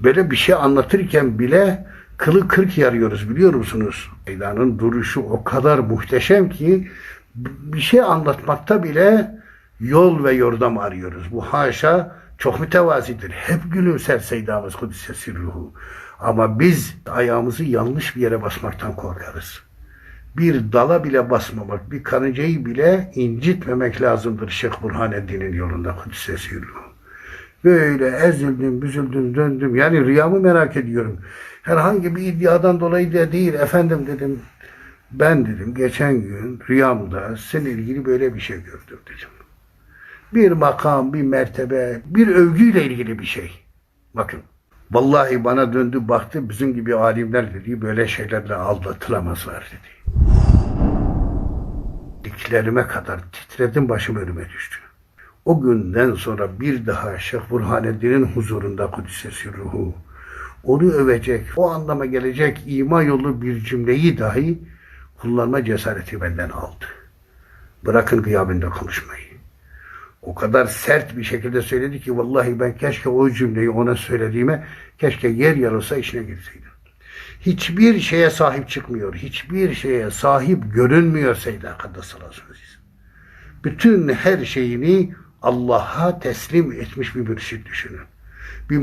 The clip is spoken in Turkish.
Böyle bir şey anlatırken bile kılı kırk yarıyoruz biliyor musunuz? Leyla'nın duruşu o kadar muhteşem ki bir şey anlatmakta bile yol ve yordam arıyoruz. Bu haşa çok mütevazidir. Hep gülümser Seydamız Kudüs'e sirruhu. Ama biz ayağımızı yanlış bir yere basmaktan korkarız. Bir dala bile basmamak, bir karıncayı bile incitmemek lazımdır Şeyh Burhaneddin'in yolunda Kudüs'e sirruhu. Böyle ezildim, büzüldüm, döndüm. Yani rüyamı merak ediyorum. Herhangi bir iddiadan dolayı da değil. Efendim dedim, ben dedim geçen gün rüyamda seninle ilgili böyle bir şey gördüm dedim. Bir makam, bir mertebe, bir övgüyle ilgili bir şey. Bakın. Vallahi bana döndü baktı bizim gibi alimler dedi böyle şeylerle aldatılamazlar dedi. Diklerime kadar titredim başım önüme düştü. O günden sonra bir daha Şeyh Burhaneddin'in huzurunda Kudüs'e ruhu onu övecek, o anlama gelecek ima yolu bir cümleyi dahi kullanma cesareti benden aldı. Bırakın gıyabında konuşmayı. O kadar sert bir şekilde söyledi ki vallahi ben keşke o cümleyi ona söylediğime keşke yer yarılsa işine girseydim. Hiçbir şeye sahip çıkmıyor. Hiçbir şeye sahip görünmüyor Seyda Kaddasallahu Bütün her şeyini Allah'a teslim etmiş bir mürşid düşünün. Bir